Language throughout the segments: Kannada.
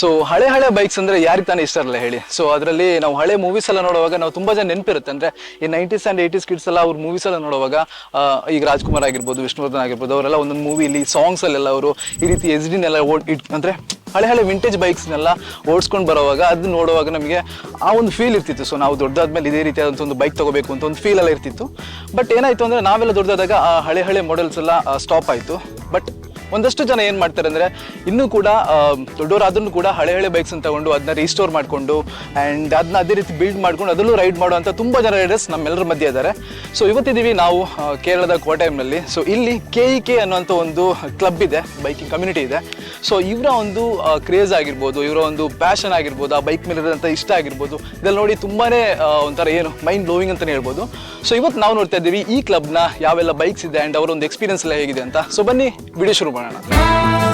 ಸೊ ಹಳೆ ಹಳೆ ಬೈಕ್ಸ್ ಅಂದ್ರೆ ಯಾರಿಗೆ ತಾನೇ ಇಷ್ಟ ಇರಲ್ಲ ಹೇಳಿ. ಸೊ ಅದರಲ್ಲಿ ನಾವು ಹಳೆ ಮೂವೀಸ್ ಎಲ್ಲ ನೋಡುವಾಗ ನಾವು ತುಂಬಾ ಜನ ನೆನಪಿರುತ್ತೆ. ಅಂದ್ರೆ ಈ ನೈಂಟೀಸ್ ಅಂಡ್ ಏಯ್ಟೀಸ್ ಕಿಡ್ಸ್ ಎಲ್ಲ ಅವ್ರ ಮೂವೀಸ್ ಎಲ್ಲ ನೋಡುವಾಗ ಈಗ ರಾಜ್ಕುಮಾರ್ ಆಗಿರ್ಬೋದು, ವಿಷ್ಣುವರ್ಧನ್ ಆಗಿರ್ಬೋದು, ಅವರೆಲ್ಲ ಒಂದೊಂದು ಮೂವಿಲಿ ಸಾಂಗ್ಸ್ ಅಲ್ಲೆಲ್ಲ ಅವರು ಈ ರೀತಿ ಎಸ್ ಡಿನೆಲ್ಲ ಓಡ್ ಇಟ್, ಅಂದ್ರೆ ಹಳೆ ಹಳೆ ವಿಂಟೇಜ್ ಬೈಕ್ಸ್ನೆಲ್ಲ ಓಡಿಸ್ಕೊಂಡು ಬರೋವಾಗ ಅದು ನೋಡುವಾಗ ನಮಗೆ ಆ ಒಂದು ಫೀಲ್ ಇರ್ತಿತ್ತು. ಸೊ ನಾವು ದೊಡ್ಡದಾದ್ಮೇಲೆ ಇದೇ ರೀತಿಯಾದಂಥ ಒಂದು ಬೈಕ್ ತಗೋಬೇಕು ಅಂತ ಒಂದು ಫೀಲ್ ಎಲ್ಲ ಇರ್ತಿತ್ತು. ಬಟ್ ಏನಾಯ್ತು ಅಂದ್ರೆ ನಾವೆಲ್ಲ ದೊಡ್ಡದಾದಾಗ ಆ ಹಳೆ ಹಳೆ ಮಾಡೆಲ್ಸ್ ಎಲ್ಲ ಸ್ಟಾಪ್ ಆಯಿತು. ಬಟ್ ಒಂದಷ್ಟು ಜನ ಏನು ಮಾಡ್ತಾರೆ ಅಂದ್ರೆ ಇನ್ನೂ ಕೂಡ ದೊಡ್ಡವರಾದ್ರೂ ಕೂಡ ಹಳೆ ಹಳೆ ಬೈಕ್ಸ್ ತಗೊಂಡು ಅದನ್ನ ರೀಸ್ಟೋರ್ ಮಾಡ್ಕೊಂಡು ಅಂಡ್ ಅದನ್ನ ಅದೇ ರೀತಿ ಬಿಲ್ಡ್ ಮಾಡ್ಕೊಂಡು ಅದರಲ್ಲೂ ರೈಡ್ ಮಾಡುವಂಥ ತುಂಬಾ ಜನ ರೈಡರ್ಸ್ ನಮ್ಮೆಲ್ಲರ ಮಧ್ಯೆ ಇದ್ದಾರೆ. ಸೊ ಇವತ್ತಿದ್ದೀವಿ ನಾವು ಕೇರಳದ ಕೋಟೆಂನಲ್ಲಿ ಸೊ ಇಲ್ಲಿ ಕೆ ಇ ಕೆ ಅನ್ನುವಂಥ ಒಂದು ಕ್ಲಬ್ ಇದೆ ಬೈಕಿಂಗ್ ಕಮ್ಯುನಿಟಿ ಇದೆ. ಸೊ ಇವರ ಒಂದು ಕ್ರೇಜ್ ಆಗಿರ್ಬೋದು, ಇವರ ಒಂದು ಪ್ಯಾಷನ್ ಆಗಿರ್ಬೋದು, ಆ ಬೈಕ್ ಮೇಲೆ ಇಷ್ಟ ಆಗಿರ್ಬೋದು ಇದೆಲ್ಲ ನೋಡಿ ತುಂಬಾನೇ ಒಂಥರ ಏನು ಮೈಂಡ್ ಬ್ಲೋವಿಂಗ್ ಅಂತಲೇ ಹೇಳ್ಬೋದು. ಸೊ ಇವತ್ತು ನಾವು ನೋಡ್ತಾ ಇದ್ದೀವಿ ಈ ಕ್ಲಬ್ನ ಯಾವೆಲ್ಲ ಬೈಕ್ಸ್ ಇದೆ ಅಂಡ್ ಅವರ ಒಂದು ಎಕ್ಸ್ಪೀರಿಯನ್ಸ್ ಎಲ್ಲ ಹೇಗಿದೆ ಅಂತ. ಸೊ ಬನ್ನಿ ವಿಡಿಯೋ ಶುರು ಮಾಡೋಣ. semana.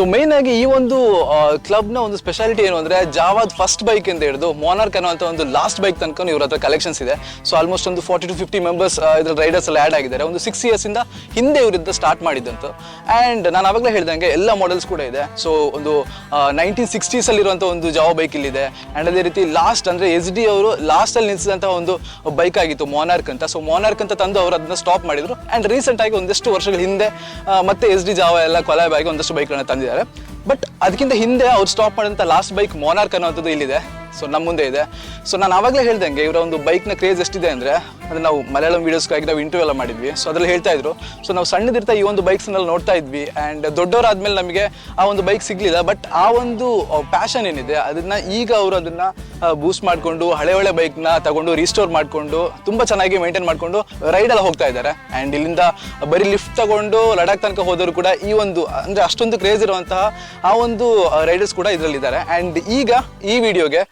ಸೊ ಮೇನ್ ಆಗಿ ಈ ಒಂದು ಕ್ಲಬ್ನ ಒಂದು ಸ್ಪೆಷಾಲಿಟಿ ಏನು ಅಂದ್ರೆ ಜಾವಾದ್ ಫಸ್ಟ್ ಬೈಕ್ ಅಂತ ಹಿಡಿದು ಮೋನಾರ್ಕ್ ಅನ್ನೋಂಥ ಒಂದು ಲಾಸ್ಟ್ ಬೈಕ್ ತನಕ ಇವ್ರ ಹತ್ರ ಕಲೆಕ್ಷನ್ಸ್ ಇದೆ. ಸೊ ಆಲ್ಮೋಸ್ಟ್ ಒಂದು ಫಾರ್ಟಿ ಟು ಫಿಫ್ಟಿ ಮೆಂಬರ್ಸ್ ಇದ್ರ ರೈಡರ್ಸ್ ಎಲ್ಲ ಆ್ಯಡ್ ಆಗಿದ್ದಾರೆ. ಒಂದು ಸಿಕ್ಸ್ ಇಯರ್ಸ್ ಇಂದ ಹಿಂದೆ ಇವರಿಂದ ಸ್ಟಾರ್ಟ್ ಮಾಡಿದ್ದಂತು. ಆ್ಯಂಡ್ ನಾನು ಆವಾಗಲೇ ಹೇಳಿದಂಗೆ ಎಲ್ಲ ಮಾಡೆಲ್ಸ್ ಕೂಡ ಇದೆ. ಸೊ ಒಂದು ನೈನ್ಟೀನ್ ಸಿಕ್ಸ್ಟೀಸ್ ಅಲ್ಲಿರುವಂಥ ಒಂದು ಜಾವ ಬೈಕ್ ಇಲ್ಲಿದೆ. ಆ್ಯಂಡ್ ಅದೇ ರೀತಿ ಲಾಸ್ಟ್ ಅಂದ್ರೆ ಎಸ್ ಡಿ ಅವರು ಲಾಸ್ಟ್ ಅಲ್ಲಿ ನಿಲ್ಸಿದಂಥ ಒಂದು ಬೈಕ್ ಆಗಿತ್ತು ಮೋನಾರ್ಕ್ ಅಂತ. ಸೊ ಮೋನಾರ್ಕ್ ಅಂತ ತಂದು ಅವರು ಅದನ್ನ ಸ್ಟಾಪ್ ಮಾಡಿದ್ರು. ಆ್ಯಂಡ್ ರೀಸೆಂಟ್ ಆಗಿ ಒಂದಷ್ಟು ವರ್ಷಗಳ ಹಿಂದೆ ಮತ್ತೆ ಎಸ್ ಡಿ ಜಾವ ಎಲ್ಲ ಕೊಲಾಬ್ ಆಗಿ ಒಂದಷ್ಟು ಬೈಕ್ಗಳನ್ನ ತಂದಿದ್ದಾರೆ. ಬಟ್ ಅದಕ್ಕಿಂತ ಹಿಂದೆ ಅವ್ರು ಸ್ಟಾಪ್ ಮಾಡಿದಂಥ ಲಾಸ್ಟ್ ಬೈಕ್ ಮೋನಾರ್ಕ್ ಅನ್ನೋಂಥದ್ದು ಇಲ್ಲಿದೆ. ಸೊ ನಮ್ಮ ಮುಂದೆ ಇದೆ. ಸೊ ನಾನು ಆವಾಗಲೇ ಹೇಳ್ದಂಗೆ, ಇವರ ಒಂದು ಬೈಕ್ನ ಕ್ರೇಜ್ ಎಷ್ಟಿದೆ ಅಂದರೆ ಅದು ನಾವು ಮಲಯಾಳಂ ವೀಡಿಯೋಸ್ಗಾಗಿ ನಾವು ಇಂಟರ್ವ್ಯೂ ಎಲ್ಲ ಮಾಡಿದ್ವಿ. ಸೊ ಅದ್ರಲ್ಲಿ ಹೇಳ್ತಾ ಇದ್ರು ಸೊ ನಾವು ಸಣ್ಣದಿರ್ತಾ ಈ ಒಂದು ಬೈಕ್ಸ್ನಲ್ಲಿ ನೋಡ್ತಾ ಇದ್ವಿ ಆ್ಯಂಡ್ ದೊಡ್ಡವರಾದ್ಮೇಲೆ ನಮಗೆ ಆ ಒಂದು ಬೈಕ್ ಸಿಗ್ಲಿಲ್ಲ ಬಟ್ ಆ ಒಂದು ಪ್ಯಾಷನ್ ಏನಿದೆ, ಅದನ್ನ ಈಗ ಅವರು ಅದನ್ನ ಬೂಸ್ಟ್ ಮಾಡಿಕೊಂಡು, ಹಳೆ ಹಳೆ ಬೈಕ್ನ ತಗೊಂಡು ರೀಸ್ಟೋರ್ ಮಾಡಿಕೊಂಡು, ತುಂಬ ಚೆನ್ನಾಗಿ ಮೇಂಟೈನ್ ಮಾಡಿಕೊಂಡು ರೈಡ್ ಎಲ್ಲ ಹೋಗ್ತಾ ಇದ್ದಾರೆ. ಆ್ಯಂಡ್ ಇಲ್ಲಿಂದ ಬರೀ ಲಿಫ್ಟ್ ತಗೊಂಡು, ಲಡಾಖ್ ತನಕ ಹೋದವರು ಕೂಡ ಈ ಒಂದು, ಅಂದರೆ ಅಷ್ಟೊಂದು ಕ್ರೇಜ್ ಇರುವಂತಹ ಆ ಒಂದು ರೈಡರ್ಸ್ ಕೂಡ ಇದರಲ್ಲಿದ್ದಾರೆ. ಆ್ಯಂಡ್ ಈಗ ಈ ವಿಡಿಯೋಗೆ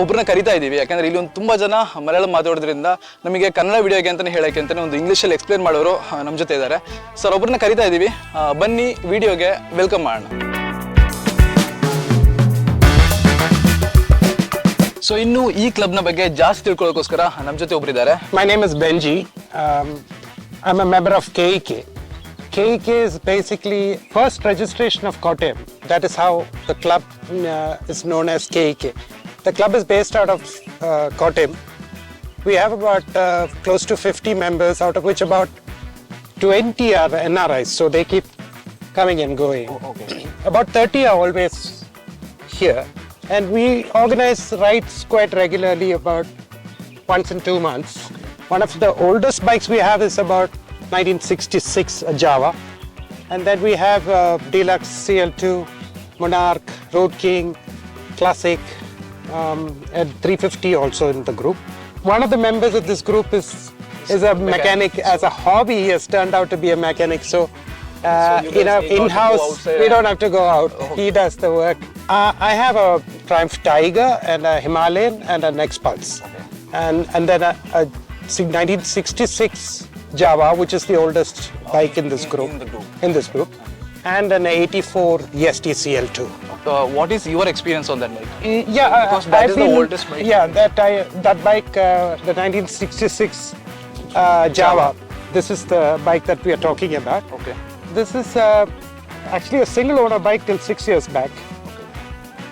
ಒಬ್ಬರನ್ನ ಕರಿತಾ ಇದ್ದೀವಿ ಯಾಕಂದ್ರೆ ಇಲ್ಲಿ ಒಂದು ತುಂಬ ಜನ ಮಲಯಾಳಂ ಮಾತಾಡೋದ್ರಿಂದ ನಮಗೆ ಕನ್ನಡ ವಿಡಿಯೋಗೆ ಅಂತಲೇ ಹೇಳೋಕ್ಕೆ ಅಂತಲೇ ಒಂದು ಇಂಗ್ಲೀಷಲ್ಲಿ ಎಕ್ಸ್ಪ್ಲೇನ್ ಮಾಡೋರು ನಮ್ಮ ಜೊತೆ ಇದ್ದಾರೆ ಸರ್ ಒಬ್ಬರನ್ನ ಕರಿತಾ ಇದ್ದೀವಿ ಬನ್ನಿ ವಿಡಿಯೋಗೆ ವೆಲ್ಕಮ್ ಮಾಡೋಣ ಸೊ ಇನ್ನು ಈ ಕ್ಲಬ್ನ ಬಗ್ಗೆ ಜಾಸ್ತಿ ತಿಳ್ಕೊಳ್ಳೋಕ್ಕೋಸ್ಕರ ನಮ್ಮ ಜೊತೆ ಒಬ್ಬರಿದ್ದಾರೆ My name is Benji. Um, I'm a member of KEK. K is basically first registration of Kottayam. That is how the club uh, is known as KEK. The club is based out of of Kottayam. We have about uh, close to 50 members, out of which about 20 are NRIs, so they keep coming and going. About 30 are always here, and we organize rides quite regularly, about once in two months. One of the oldest bikes we have is about 1966 Java, and then we have uh, Deluxe CL2, Monarch, Road King, Classic, um, and 350 also in the group. One of the members of this group is is a mechanic. As a hobby, he has turned out to be a mechanic. So, uh, so in our in-house, we don't have to go out. Oh. He does the work. Uh, I have a Triumph Tiger and a Himalayan and an X-Pulse. Okay. And, and then a, a 1966 Java, which is the oldest bike in this group. In, group. in this group. And an 84 STCL2. So what is your experience on that bike? Yeah, uh, Because that I've is the oldest bike. Yeah, that I, that bike, uh, the 1966 uh, Java. This is the bike that we are talking about. Okay This is uh, actually a single owner bike till six years back.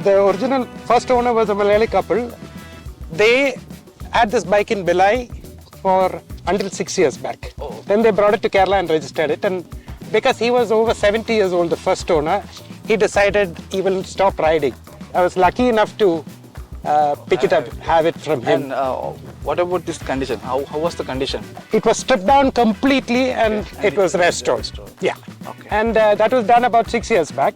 The original first owner was a Malayali couple. They had this bike in Bilai for until six years back. Oh. Then they brought it to Kerala and registered it. And because he was over 70 years old, the first owner, he decided he will stop riding. I was lucky enough to uh, pick it up, have it from him. And uh, what about this condition? How, how was the condition? It was stripped down completely and and it was it was restored. restored. Yeah. Okay. And uh, that was done about six years back.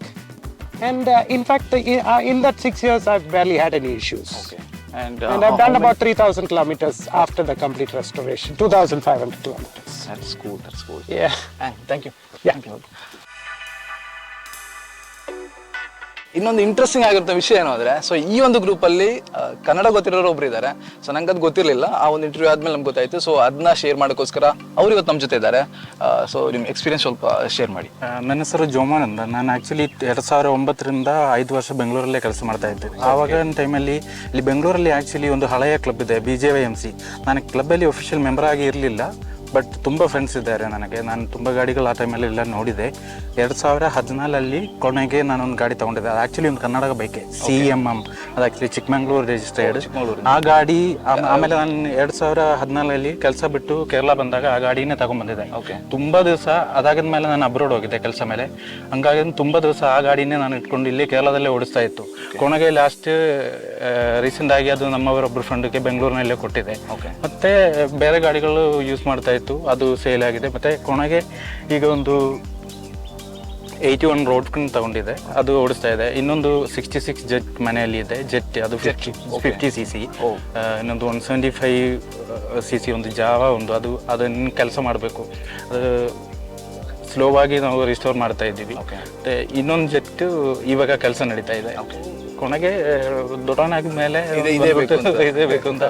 And uh, in fact, in, uh, in that six years, I've barely had any issues. Okay. And, uh, And I've done about 3,000 kilometers after the complete restoration, 2,500 kilometers. That's cool. That's cool. Yeah. And thank you. Yeah. Thank you. ಇನ್ನೊಂದು ಇಂಟ್ರೆಸ್ಟಿಂಗ್ ಆಗಿರೋ ವಿಷಯ ಏನು ಅಂದ್ರೆ ಸೊ ಈ ಒಂದು ಗ್ರೂಪಲ್ಲಿ ಕನ್ನಡ ಗೊತ್ತಿರೋರು ಒಬ್ರು ಇದ್ದಾರೆ ಸೊ ನಂಗೆ ಅದು ಗೊತ್ತಿರಲಿಲ್ಲ. ಆ ಒಂದು ಇಂಟರ್ವ್ಯೂ ಆದ್ಮೇಲೆ ನಮ್ಗೆ ಗೊತ್ತಾಯ್ತು. ಸೊ ಅದನ್ನ ಶೇರ್ ಮಾಡೋಕ್ಕೋಸ್ಕರ ಅವ್ರು ಇವತ್ತು ನಮ್ಮ ಜೊತೆ ಇದ್ದಾರೆ ಸೊ ನಿಮ್ಮ ಎಕ್ಸ್ಪೀರಿಯನ್ಸ್ ಸ್ವಲ್ಪ ಶೇರ್ ಮಾಡಿ. ನನ್ನ ಹೆಸರು ಜೋಮಾನ್ ಅಂತ ನಾನು ಆ್ಯಕ್ಚುಲಿ ಎರಡು ಸಾವಿರ ಒಂಬತ್ತರಿಂದ ಐದು ವರ್ಷ ಬೆಂಗಳೂರಲ್ಲೇ ಕೆಲಸ ಮಾಡ್ತಾ ಇದ್ದೆ. ಆವಾಗ ಟೈಮಲ್ಲಿ ಇಲ್ಲಿ ಬೆಂಗಳೂರಲ್ಲಿ ಆ್ಯಕ್ಚುಲಿ ಒಂದು ಹಳೆಯ ಕ್ಲಬ್ ಇದೆ B J Y M C ನಾನು ಕ್ಲಬ್ಬಲ್ಲಿ ಒಫಿಷಿಯಲ್ ಮೆಂಬರ್ ಆಗಿ ಇರಲಿಲ್ಲ. ಬಟ್ ತುಂಬ ಫ್ರೆಂಡ್ಸ್ ಇದ್ದಾರೆ ನನಗೆ. ನಾನು ತುಂಬ ಗಾಡಿಗಳು ಆ ಟೈಮಲ್ಲಿ ಎಲ್ಲ ನೋಡಿದೆ. ಎರಡು ಸಾವಿರ ಹದಿನಾಲಲ್ಲಿ ಕೊನೆಗೆ ನಾನೊಂದು ಗಾಡಿ ತೊಗೊಂಡಿದ್ದೆ. ಅದು ಆ್ಯಕ್ಚುಲಿ ಒಂದು ಕನ್ನಡ ಬೈಕೆ ಸಿ ಎಂ ಎಂ ಅದು ಆ್ಯಕ್ಚುಲಿ ಚಿಕ್ಕಮಂಗ್ಳೂರು ರಿಜಿಸ್ಟರ್ಡ್ ಆ ಗಾಡಿ ಆಮ್- ಆಮೇಲೆ ನಾನು ಎರಡು ಸಾವಿರ ಹದಿನಾಲಲ್ಲಿ ಕೆಲಸ ಬಿಟ್ಟು ಕೇರಳ ಬಂದಾಗ ಆ ಗಾಡಿನೇ ತಗೊಂಬಂದಿದ್ದೆ ಓಕೆ ತುಂಬ ದಿವಸ ಅದಾಗಿದ್ಮೇಲೆ ನಾನು ಅಬ್ರೋಡ್ ಹೋಗಿದ್ದೆ ಕೆಲಸ ಮೇಲೆ. ಹಂಗಾಗಿ ತುಂಬ ದಿವಸ ಆ ಗಾಡಿನೇ ನಾನು ಇಟ್ಕೊಂಡು ಇಲ್ಲಿ ಕೇರಳದಲ್ಲೇ ಓಡಿಸ್ತಾ ಇತ್ತು. ಕೊನೆಗೆ ಲಾಸ್ಟ್ ರೀಸೆಂಟ್ ಆಗಿ ಅದು ನಮ್ಮವರೊಬ್ಬರು ಫ್ರೆಂಡ್ಗೆ ಬೆಂಗಳೂರಿನಲ್ಲೇ ಕೊಟ್ಟಿದೆ. ಮತ್ತೆ ಬೇರೆ ಗಾಡಿಗಳು ಯೂಸ್ ಮಾಡ್ತಾ ಇತ್ತು ಅದು ಸೇಲ್ ಆಗಿದೆ. ಮತ್ತು ಕೊನೆಗೆ ಈಗ ಒಂದು ಏಯ್ಟಿ ಒನ್ ರೋಡ್ ತಗೊಂಡಿದೆ. ಅದು ಓಡಿಸ್ತಾ ಇದೆ. ಇನ್ನೊಂದು ಸಿಕ್ಸ್ಟಿ ಸಿಕ್ಸ್ ಜೆಟ್ ಮನೆಯಲ್ಲಿ ಇದೆ. ಜೆಟ್ ಅದು ಫಿಫ್ಟಿ ಫಿಫ್ಟಿ ಸಿ ಸಿ ಇನ್ನೊಂದು one seventy five C C ಒಂದು ಜಾವ ಒಂದು. ಅದು ಅದನ್ನು ಕೆಲಸ ಮಾಡಬೇಕು. ಅದು ಸ್ಲೋವಾಗಿ ನಾವು ರಿಸ್ಟೋರ್ ಮಾಡ್ತಾ ಇದ್ದೀವಿ. ಮತ್ತು ಇನ್ನೊಂದು ಜೆಟ್ಟು ಇವಾಗ ಕೆಲಸ ನಡೀತಾ ಇದೆ. ಕೊನೆಗೆ ದೊಡ್ಡ ಇದೆ- ಇದೇ ಬೇಕು ಅಂತ.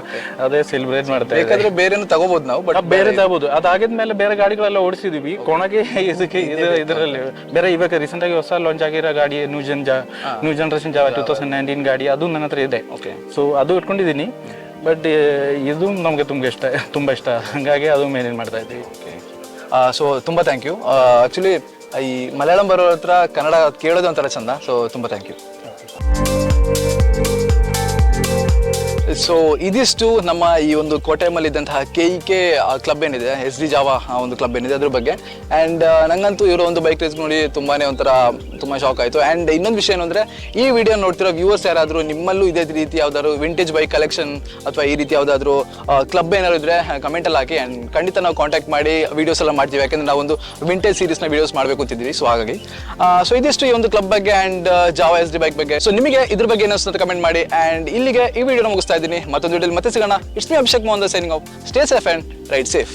ಅದೇ ಸೆಲೆಬ್ರೇಟ್ ಮಾಡ್ತಾ ಯಾಕಂದ್ರೆ ಬೇರೆನೂ ತಗೋಬಹುದು ನಾವು ಬಟ್ ಬೇರೆ ತಗೋಬಹುದು ಅದಾಗಿದ್ಮೇಲೆ ಬೇರೆ ಗಾಡಿಗಳೆಲ್ಲ ಓಡಿಸಿದೀವಿ. ಕೊನೆಗೆ ಇದಕ್ಕೆ ಇದು ಇದರಲ್ಲಿ ಬೇರೆ ಇವಾಗ ರೀಸೆಂಟ್ ಆಗಿ ಹೊಸ ಲಾಂಚ್ ಆಗಿರೋ ಗಾಡಿ ನ್ಯೂ ಜನ್ ಜಾ new generation Jawa two thousand nineteen ಗಾಡಿ ಅದು ನನ್ನ ಹತ್ರ ಇದೆ. ಓಕೆ ಸೊ ಅದು ಇಟ್ಕೊಂಡಿದ್ದೀನಿ. ಬಟ್ ಇದು ನಮಗೆ ತುಂಬ ಇಷ್ಟ ತುಂಬಾ ಇಷ್ಟ. ಹಂಗಾಗಿ ಅದು ಮೇನೇನ್ ಮಾಡ್ತಾ ಇದ್ದೀವಿ. ಸೊ ತುಂಬ ಥ್ಯಾಂಕ್ ಯು ಆಕ್ಚುಲಿ ಈ ಮಲಯಾಳಂ ಬರೋ ಹತ್ರ ಕನ್ನಡ ಕೇಳೋದು ಒಂಥರ ಚಂದ. ಸೊ ತುಂಬ ಥ್ಯಾಂಕ್ ಯು ಸೊ ಇದಿಷ್ಟು ನಮ್ಮ ಈ ಒಂದು ಕೋಟೆಮಲ್ಲಿದ್ದಂತಹ ಕೆ ಇ ಕೆ ಕ್ಲಬ್ ಏನಿದೆ, ಎಸ್ ಡಿ ಜಾವಾ ಒಂದು ಕ್ಲಬ್ ಏನಿದೆ ಅದ್ರ ಬಗ್ಗೆ. ಆ್ಯಂಡ್ ನಂಗಂತೂ ಇರೋ ಒಂದು ಬೈಕ್ ರೇಸ್ ನೋಡಿ ತುಂಬಾನೇ ಒಂಥರ, ತುಂಬ ಶಾಕ್ ಆಯಿತು. ಆ್ಯಂಡ್ ಇನ್ನೊಂದು ವಿಷಯ ಏನು ಅಂದರೆ, ಈ ವಿಡಿಯೋ ನೋಡ್ತಿರೋ ವ್ಯೂವರ್ಸ್ ಯಾರಾದರೂ ನಿಮ್ಮಲ್ಲೂ ಇದೇ ರೀತಿ ಯಾವ್ದಾದ್ರು ವಿಂಟೇಜ್ ಬೈಕ್ ಕಲೆಕ್ಷನ್ ಅಥವಾ ಈ ರೀತಿ ಯಾವುದಾದ್ರೂ ಕ್ಲಬ್ ಏನಾದ್ರು ಇದ್ರೆ ಕಮೆಂಟಲ್ಲಿ ಹಾಕಿ. ಆ್ಯಂಡ್ ಖಂಡಿತ ನಾವು ಕಾಂಟ್ಯಾಕ್ಟ್ ಮಾಡಿ ವೀಡಿಯೋಸ್ ಎಲ್ಲ ಮಾಡ್ತೀವಿ. ಯಾಕಂದ್ರೆ ನಾವು ಒಂದು ವಿಂಟೇಜ್ ಸೀರೀಸ್ನ ವೀಡಿಯೋಸ್ ಮಾಡಬೇಕು ಅಂತಿದ್ದೀವಿ. ಸೊ ಹಾಗಾಗಿ ಸೊ ಇದಿಷ್ಟು ಈ ಒಂದು ಕ್ಲಬ್ ಬಗ್ಗೆ and Jawa, S D bike ಬಗ್ಗೆ. ಸೊ ನಿಮಗೆ ಇದ್ರ ಬಗ್ಗೆ ಏನಿಸ್ತಂತ ಕಮೆಂಟ್ ಮಾಡಿ. ಆ್ಯಂಡ್ ಇಲ್ಲಿಗೆ ಈ ವಿಡಿಯೋನ ಮುಗಿಸ್ತಾ ಇದ್ದೀನಿ. ಮತ್ತೊಂದು ವಿಡಿಯೋಲಿ ಮತ್ತೆ ಸಿಗೋಣ. It's me Abhishek Mohan signing off stay safe and ride safe